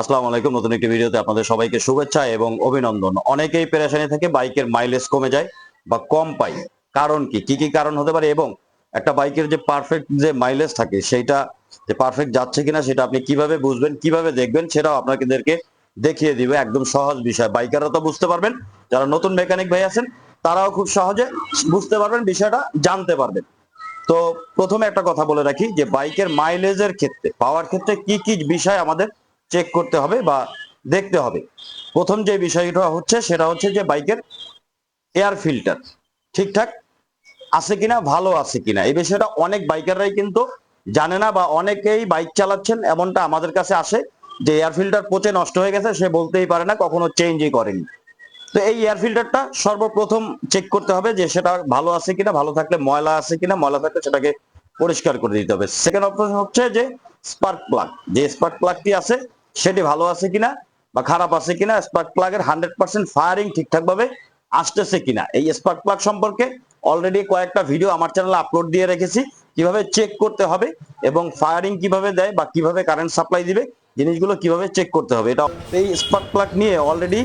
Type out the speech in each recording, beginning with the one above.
আসসালামু আলাইকুম। নতুন একটি ভিডিওতে আপনাদের সবাইকে শুভেচ্ছা এবং অভিনন্দন। অনেকেই পেরেশানি থাকে বাইকের মাইলেজ কমে যায় বা কম পায়। কারণ কি? কি কি কারণ হতে পারে? এবং একটা বাইকের যে পারফেক্ট যে মাইলেজ থাকে, সেইটা যে পারফেক্ট যাচ্ছে কিনা সেটা আপনি কীভাবে বুঝবেন, কীভাবে দেখবেন, সেটাও আপনাদেরকে দেখিয়ে দিবে। একদম সহজ বিষয়। বাইকাররা তো বুঝতে পারবেন, যারা নতুন মেকানিক ভাই আছেন, তারাও খুব সহজে বুঝতে পারবেন, বিষয়টা জানতে পারবেন। তো প্রথমে একটা কথা বলে রাখি যে, বাইকের মাইলেজের ক্ষেত্রে, পাওয়ার ক্ষেত্রে কি কি বিষয় আমাদের চেক করতে হবে বা দেখতে হবে। প্রথম যে বিষয়টা হচ্ছে সেটা হচ্ছে যে বাইকের এয়ার ফিল্টার ঠিকঠাক আছে কিনা, ভালো আছে কিনা। এই বিষয়টা অনেক বাইকাররাই কিন্তু জানে না বা অনেকেই বাইক চালাচ্ছেন এমনটা আমাদের কাছে আসে যে এয়ার ফিল্টার পচে নষ্ট হয়ে গেছে, সে বলতেই পারে না, কখনো চেঞ্জই করেনি। তো এই এয়ার ফিল্টারটা সর্বপ্রথম চেক করতে হবে যে সেটা ভালো আছে কিনা, ভালো থাকলে ময়লা আছে কিনা, ময়লা থাকলে সেটাকে পরিষ্কার করে দিতে হবে। সেকেন্ড অপশন হচ্ছে যে স্পার্ক প্লাগ যে স্পার্ক প্লাগটি আছে সেটি ভালো আছে কিনা বা খারাপ আছে কিনা স্পার্ক প্লাগের হান্ড্রেড পার্সেন্ট ফায়ারিং ঠিকঠাক ভাবে আসতেছে কিনা? এই স্পার্ক প্লাগ সম্পর্কে অলরেডি কয়েকটা ভিডিও আমার চ্যানেলে আপলোড দিয়ে রেখেছি, কীভাবে চেক করতে হবে এবং ফায়ারিং কীভাবে দেয় বা কীভাবে কারেন্ট সাপ্লাই দিবে, জিনিসগুলো কীভাবে চেক করতে হবে। এটা এই স্পার্ক প্লাগ নিয়ে অলরেডি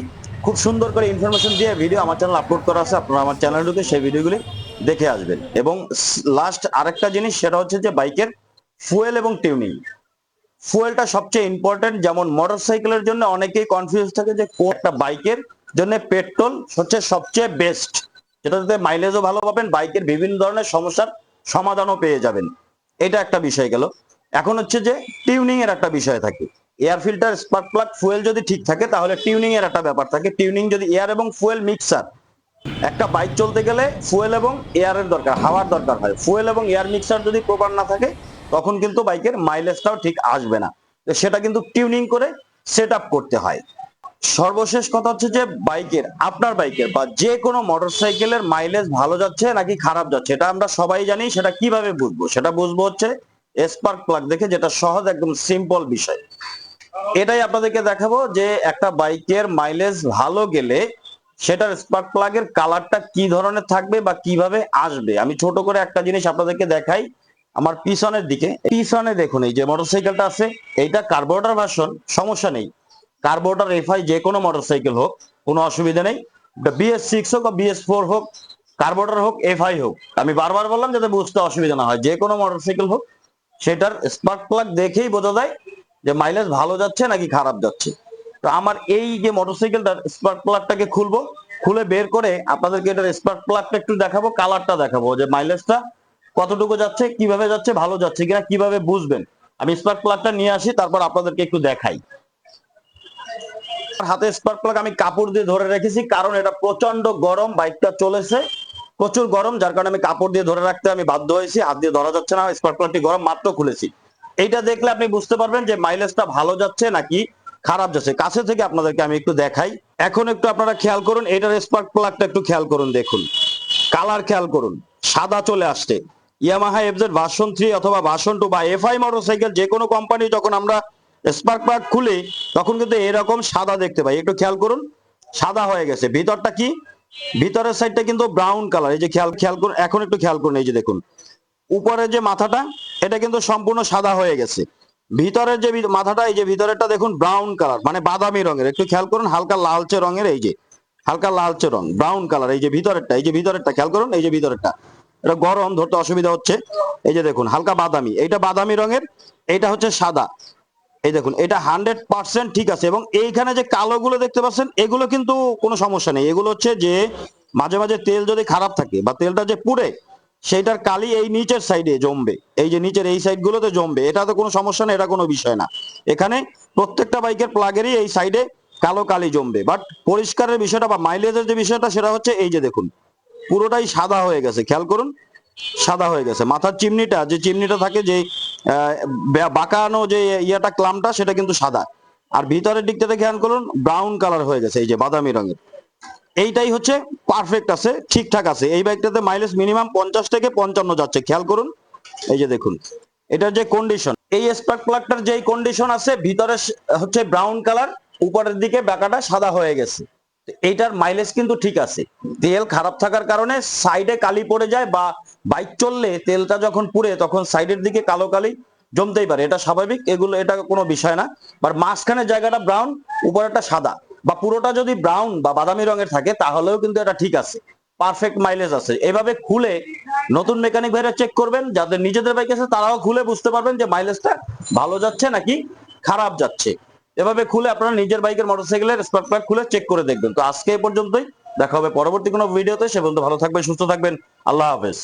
খুব সুন্দর করে ইনফরমেশন দিয়ে ভিডিও আমার চ্যানেল আপলোড করা আছে, আপনারা আমার চ্যানেল ঢুকে সেই ভিডিওগুলি দেখে আসবেন। এবং লাস্ট আরেকটা জিনিস, সেটা হচ্ছে যে বাইকের ফুয়েল এবং টিউনিং ফুয়েলটা সবচেয়ে ইম্পর্টেন্ট যেমন মোটরসাইকেলের জন্য অনেকেই কনফিউজ থাকে যে কোন একটা বাইকের জন্য পেট্রোল হচ্ছে সবচেয়ে বেস্ট যেটাতে মাইলেজও ভালো পাবেন বাইকের বিভিন্ন ধরনের সমস্যার সমাধানও পেয়ে যাবেন। এটা একটা বিষয় গেল। এখন হচ্ছে যে টিউনিং এর একটা বিষয় থাকে। Air filter spark plug fuel যদি ঠিক থাকে, তাহলে টিউনিং এর একটা ব্যাপার থাকে। টিউনিং যদি এয়ার এবং ফুয়েল মিক্সার একটা বাইক চলতে গেলে ফুয়েল এবং এয়ারের দরকার, হাওয়ার দরকার হয়। ফুয়েল এবং এয়ার মিক্সার যদি প্রপার না থাকে তখন কিন্তু বাইকের মাইলেজটাও ঠিক আসবে না। সেটা কিন্তু টিউনিং করে সেট করতে হয়। সর্বশেষ কথা হচ্ছে যে, বাইকের, আপনার বাইকের বা যে কোনো মোটরসাইকেলের মাইলেজ ভালো যাচ্ছে নাকি খারাপ যাচ্ছে, এটা আমরা সবাই জানি, সেটা কীভাবে বুঝব? সেটা বুঝব হচ্ছে স্পার্ক প্লাগ দেখে, যেটা সহজ, একদম সিম্পল বিষয়। এটাই আপনাদেরকে দেখাবো যে, একটা বাইকের মাইলেজ ভালো গেলে সেটার স্পার্ক প্লাগের কালারটা কি ধরনের থাকবে বা কীভাবে আসবে? আমি ছোট করে একটা জিনিস আপনাদেরকে দেখাই। আমার পিছনের দিকে, পিছনে দেখুন, এই যে মোটরসাইকেলটা আছে, এইটা কার্বোরেটর ভার্সন সমস্যা নেই। কার্বোরেটর এফআই যে কোনো মোটরসাইকেল হোক, কোনো অসুবিধা নেই। বিএস সিক্স হোক বা বিএস ফোর হোক কার্বোরেটর হোক এফআই হোক। আমি বারবার বললাম যাতে বুঝতে অসুবিধা না হয়, যে কোনো মোটরসাইকেল হোক, সেটার স্পার্ক প্লাগ দেখেই বোঝা যায় যে মাইলেজ ভালো যাচ্ছে নাকি খারাপ যাচ্ছে। তো আমার এই যে মোটরসাইকেলটার স্পার্ক প্লাগটাকে খুলবো, খুলে বের করে আপনাদেরকে এটার স্পার্ক প্লাগটা একটু দেখাবো কালারটা দেখাবো, যে মাইলেজটা কতটুকু যাচ্ছে, কীভাবে যাচ্ছে, ভালো যাচ্ছে কিনা, কীভাবে বুঝবেন? আমি স্পার্ক প্লাগটা নিয়ে আসি, তারপর আপনাদেরকে একটু দেখাই। হাতে স্পার্ক প্লাগ আমি কাপড় দিয়ে ধরে রেখেছি, কারণ এটা প্রচণ্ড গরম, বাইকটা চলেছে। প্রচুর গরম, যার কারণে আমি কাপড় দিয়ে ধরে রাখতে আমি বাধ্য হয়েছি, হাত দিয়ে ধরা যাচ্ছে না স্পার্ক প্লাগটি গরম, মাত্র খুলেছি। এইটা দেখলে আপনি বুঝতে পারবেন যে মাইলেজটা ভালো যাচ্ছে নাকি খারাপ যাচ্ছে। কাছে থেকে আপনাদেরকে আমি একটু দেখাই। এখন একটু আপনারা খেয়াল করুন, এটার স্পার্ক প্লাগটা একটু খেয়াল করুন, দেখুন। কালার খেয়াল করুন, সাদা চলে আসছে। ইয়ামাহা এফজেড ভার্সন থ্রি অথবা ভার্সন টু বা এফআই মোটরসাইকেল যে কোনো কোম্পানি যখন আমরা স্পার্ক প্লাগ খুলি, তখন কিন্তু এরকম সাদা দেখতে পাই। একটু খেয়াল করুন, সাদা হয়ে গেছে। ভিতরটা কি? ভিতরের সাইডটা কিন্তু ব্রাউন কালার এই যে খেয়াল খেয়াল করুন, এখন একটু খেয়াল করুন, এই যে দেখুন। উপরের যে মাথাটা, এটা কিন্তু সম্পূর্ণ সাদা হয়ে গেছে। ভিতরের যে মাথাটা, এই যে ভিতরেরটা দেখুন ব্রাউন কালার মানে বাদামি রঙের। একটু খেয়াল করুন, হালকা লালচে রঙের, এই যে, হালকা লালচে রং ব্রাউন কালার এই যে ভিতরেরটা, এই যে ভিতরেরটা, খেয়াল করুন, এই যে ভিতরেরটা। এটা গরম, ধরতে অসুবিধা হচ্ছে। এই যে দেখুন, হালকা বাদামি। এইটা বাদামি রঙের এটা হচ্ছে সাদা। এই দেখুন, এটা হান্ড্রেড পার্সেন্ট ঠিক আছে। এবং এইখানে যে কালো গুলো দেখতে পাচ্ছেন, এগুলো কিন্তু কোনো সমস্যা নেই। এগুলো হচ্ছে যে মাঝে মাঝে তেল যদি খারাপ থাকে বা তেলটা যে পুড়ে, সেইটার কালি এই নিচের সাইডে জমবে। এই যে নিচের এই সাইড গুলোতে জমবে। এটা তো কোনো সমস্যা নেই, এটা কোনো বিষয় না। এখানে প্রত্যেকটা বাইকের প্লাগেরই এই সাইডে কালো কালি জমবে। বাট পরিষ্কারের বিষয়টা বা মাইলেজের যে বিষয়টা, সেটা হচ্ছে এই যে দেখুন পুরোটাই সাদা হয়ে গেছে। খেয়াল করুন, সাদা হয়ে গেছে। মাথার চিমনিটা, যে চিমনিটা থাকে যে বাঁকানো যে ইয়াটা, ক্লামটা, সেটা কিন্তু সাদা। আর ভিতরের দিকটাতে খেয়াল করুন ব্রাউন কালার হয়ে গেছে, এই যে বাদামি রঙের। এইটাই হচ্ছে পারফেক্ট আছে, ঠিকঠাক আছে। এই বাইকটাতে মাইলেজ মিনিমাম পঞ্চাশ থেকে পঞ্চান্ন যাচ্ছে। খেয়াল করুন, এই যে দেখুন এটার যে কন্ডিশন এই স্পার্ক প্লাগটার যেই কন্ডিশন আছে, ভিতরে হচ্ছে ব্রাউন কালার উপরের দিকে বাঁকাটা সাদা হয়ে গেছে। এইটার মাইলেজ কিন্তু ঠিক আছে। তেল খারাপ থাকার কারণে সাইডে কালি পড়ে যায় বা বাইক চললে তেলটা যখন পুড়ে তখন সাইডের দিকে কালো কালি জমতেই পারে। এটা স্বাভাবিক, এগুলো, এটা কোনো বিষয় না। বাট মাঝখানের জায়গাটা ব্রাউন উপরেটা সাদা। বা পুরোটা যদি ব্রাউন বা বাদামি রঙের থাকে, তাহলেও কিন্তু এটা ঠিক আছে। পারফেক্ট মাইলেজ আছে। এভাবে খুলে নতুন মেকানিক ভাইরা চেক করবেন। যাদের নিজেদের বাইক আছে, তারাও খুলে বুঝতে পারবেন যে মাইলেজটা ভালো যাচ্ছে নাকি খারাপ যাচ্ছে। এভাবে খুলে আপনারা নিজের বাইকের মোটরসাইকেলের স্পার্ক প্লাগ খুলে চেক করে দেখবেন। তো আজকে এই পর্যন্তই। দেখা হবে পরবর্তী কোনো ভিডিওতে সে পর্যন্ত ভালো থাকবেন, সুস্থ থাকবেন। আল্লাহ হাফেজ।